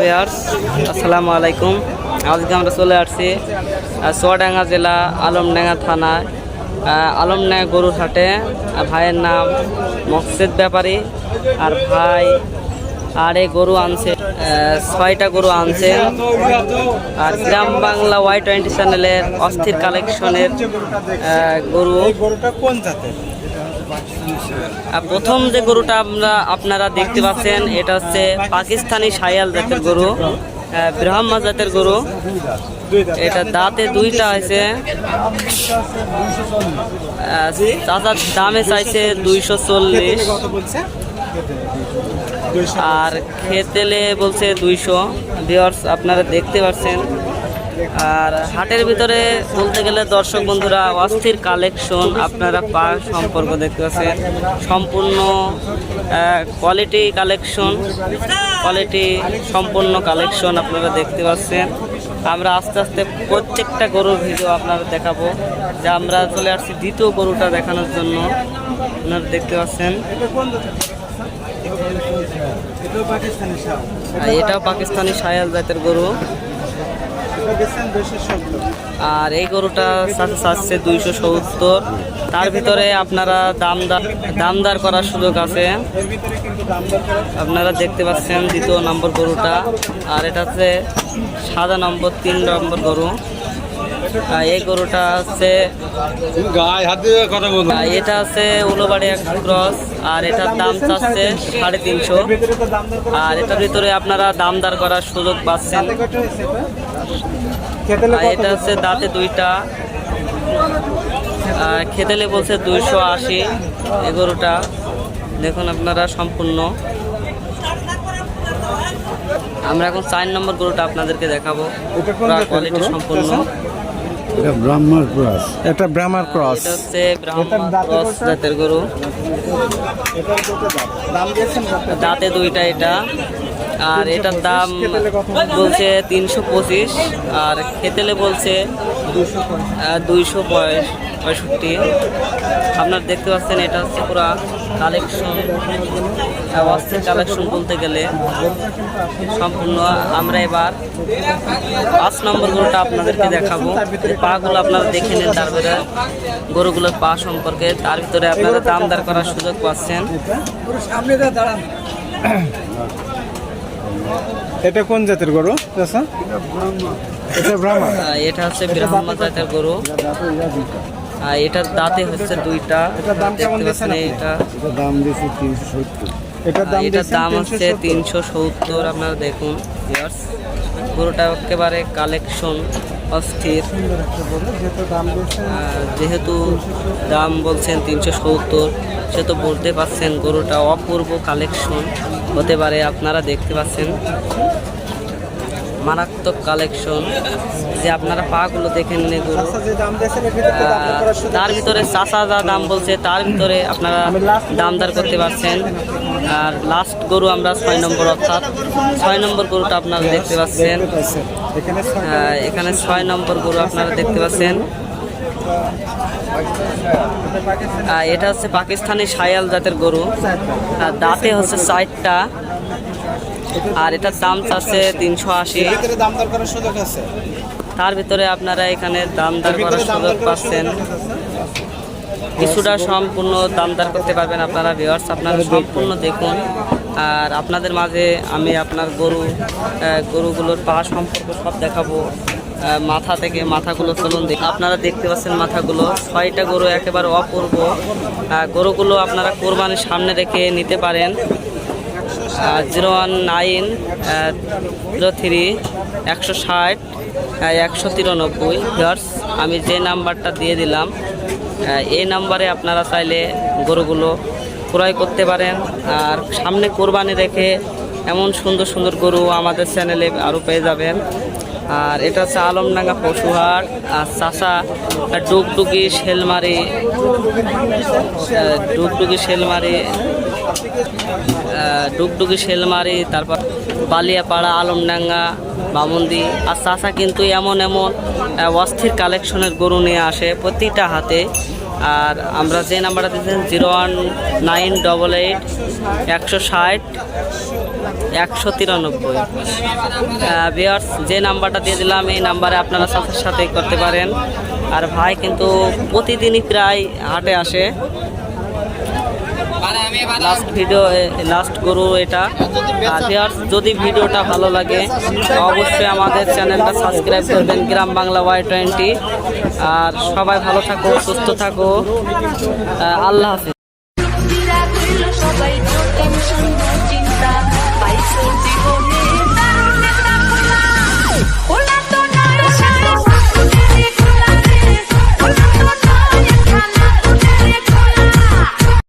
Viewers আসসালামু আলাইকুম। আজকে আমরা চলে আসছি আহ, চুয়াডাঙ্গা জেলা আলমডাঙ্গা থানায় আলমডাঙ্গা গরুর হাটে ভাইয়ের নাম মকসেদ ব্যাপারী। আর ভাই আর গরু আনছে ছয়টা গরু আনছে। আর গ্রাম বাংলা ওয়াই টোয়েন্টি চ্যানেলের অস্থির কালেকশনের গরু। প্রথম যে গরুটা আমরা আপনারা দেখতে পাচ্ছেন, এটা হচ্ছে পাকিস্তানি সায়াল জাতের গরু ব্রাহ্মা জাতের গরু। এটা দাঁতে দুইটা আছে। চাচার দামে চাইছে দুইশো চল্লিশ। আর খেতেলে বলছে দুইশো। ভিওর্স আপনারা দেখতে পাচ্ছেন। আর হাটের ভিতরে বলতে গেলে দর্শক বন্ধুরা অস্থির কালেকশন আপনারা পা সম্পর্ক দেখতে পাচ্ছেন। সম্পূর্ণ কোয়ালিটি কালেকশন কোয়ালিটি সম্পূর্ণ কালেকশন আপনারা দেখতে পাচ্ছেন। আমরা আস্তে আস্তে প্রত্যেকটা গরুর ভিডিও আপনারা দেখাবো। যে আমরা চলে আসছি দ্বিতীয় গরুটা দেখানোর জন্য। আপনারা দেখতে পাচ্ছেন। এটাও পাকিস্তানি সায়াল জাতের গরু এটা গেছেন দুইশো সত্তর আর এই গরুটা চাচ্ছে দুইশো সত্তর। তার ভিতরে আপনারা দামদার দামদার করার সুযোগ আছে। আপনারা দেখতে পাচ্ছেন দ্বিতীয় নম্বর গরুটা। আর এটা হচ্ছে সাদা নম্বর, তিন নম্বর গরু। এই গরুটা আর এটা আছে উলোবাড়ি এক ক্রস আর এটার দাম চাচ্ছে সাড়ে তিনশো। আর এটার ভিতরে আপনারা দামদার করার সুযোগ পাচ্ছেন। এটা? হচ্ছে দাঁতে দুইটা। খেতেলে বলছে দুইশো আশি এই গরুটা। দেখুন আপনারা সম্পূর্ণ। আমরা এখন চার নম্বর গরুটা আপনাদেরকে দেখাবো। কোয়ালিটি সম্পূর্ণ। এটা ব্রাহ্মার ক্রস। এটা ব্রাহ্মার ক্রস। এটা হচ্ছে ব্রাহ্মণ ক্রস জাতের গরু। দাম দাম দিয়েছেন দাঁতে দুইটা এটা। আর এটার দাম বলছে তিনশো পঁচিশ, আর খেতেলে বলছে দুইশো পঁয়ষট্টি। আপনার দেখতে পাচ্ছেন, এটা হচ্ছে পুরো কালেকশন অস্থির কালেকশন বলতে গেলে। সম্পূর্ণ আমরা এবার পাঁচ নম্বর গরুটা আপনাদেরকে দেখাবো। পাগুলো আপনারা দেখে নেন, তারপরে গরুগুলোর পা সম্পর্কে। তার ভিতরে আপনারা দাম দাঁড় করার সুযোগ পাচ্ছেন। এটা কোন জাতের গরু চাচা? এটা ব্রাহ্মা। আহ, এটা হচ্ছে ব্রাহ্মণ জাতের গরু। আর এটার দাঁতে হচ্ছে দুইটা। এটা দাম কেমন দিয়েছেন এটা? দাম দিয়েছে তিনশো সত্তর। এটার দাম এটার দাম হচ্ছে 370 তিনশো সত্তর আপনারা দেখুন ভিউয়ার্স গরুটা একেবারে কালেকশন অস্থির। যেহেতু দাম বলছেন তিনশো সত্তর, সে তো বলতে পারছেন গরুটা অপূর্ব কালেকশন হতে পারে, আপনারা দেখতে পাচ্ছেন। মারাত্মক কালেকশন যে আপনারা পাগুলো দেখে নিলে গরু তার ভিতরে চাষা যা দাম বলছে, তার ভিতরে আপনারা দামদার করতে পারছেন। আর লাস্ট গরু আমরা ছয় নম্বর অর্থাৎ ছয় নম্বর গরুটা আপনারা দেখতে পাচ্ছেন। এখানে ছয় নম্বর গরু আপনারা দেখতে পাচ্ছেন। এটা হচ্ছে পাকিস্তানি সায়াল জাতের গরু। দাঁতে হচ্ছে চারটা। আর এটার দাম চাচ্ছে তিনশো আশি। তার ভিতরে আপনারা এখানে দাম দর করার সুযোগ পাচ্ছেন। কিছুটা সম্পূর্ণ দামদার করতে পারবেন আপনারা ভিওয়ার্স আপনারা সম্পূর্ণ দেখুন। আর আপনাদের মাঝে আমি আপনার গরু গরুগুলোর পা সম্পর্ক সব দেখাবো। মাথা থেকে মাথাগুলো চলুন দেখ আপনারা দেখতে পাচ্ছেন মাথাগুলো। ছয়টা গরু একেবারে অপূর্ব। গরুগুলো আপনারা কোরবানির সামনে রেখে নিতে পারেন। Zero one nine zero three, একশো ষাট একশো তিরানব্বই। আমি যে নাম্বারটা দিয়ে দিলাম এই নাম্বারে আপনারা চাইলে গরুগুলো ক্রয় করতে পারেন। আর সামনে কোরবানি রেখে এমন সুন্দর সুন্দর গরু আমাদের চ্যানেলে আরও পেয়ে যাবেন। আর এটা হচ্ছে আলমডাঙ্গা পশুহাট, আর চাষা ডুগডুগি শেলমারি ডুগডুগি শেলমারি ডুগডুগি শেলমারি, তারপর বালিয়াপাড়া, আলমডাঙ্গা, বামন্দি, আর চাষা কিন্তু এমন এমন অস্থির কালেকশনের গরু নিয়ে আসে প্রতিটা হাতে। আর আমরা যে নাম্বারটা দিয়েছেন, zero one nine double eight একশো ষাট, একশো তিরানব্বই। বিয়ার্স যে নাম্বারটা দিয়ে দিলাম, এই নাম্বারে আপনারা সাথে সাথে করতে পারেন। আর ভাই কিন্তু প্রতিদিনই প্রায় হাটে আসে। লাস্ট ভিডিও লাস্ট গরু এটা। viewers, যদি ভিডিওটা ভালো লাগে অবশ্যই আমাদের চ্যানেলটা সাবস্ক্রাইব করবেন গ্রাম বাংলা ওয়াই টোয়েন্টি আর সবাই ভালো থাকো সুস্থ থাকো। আল্লাহ হাফিজ।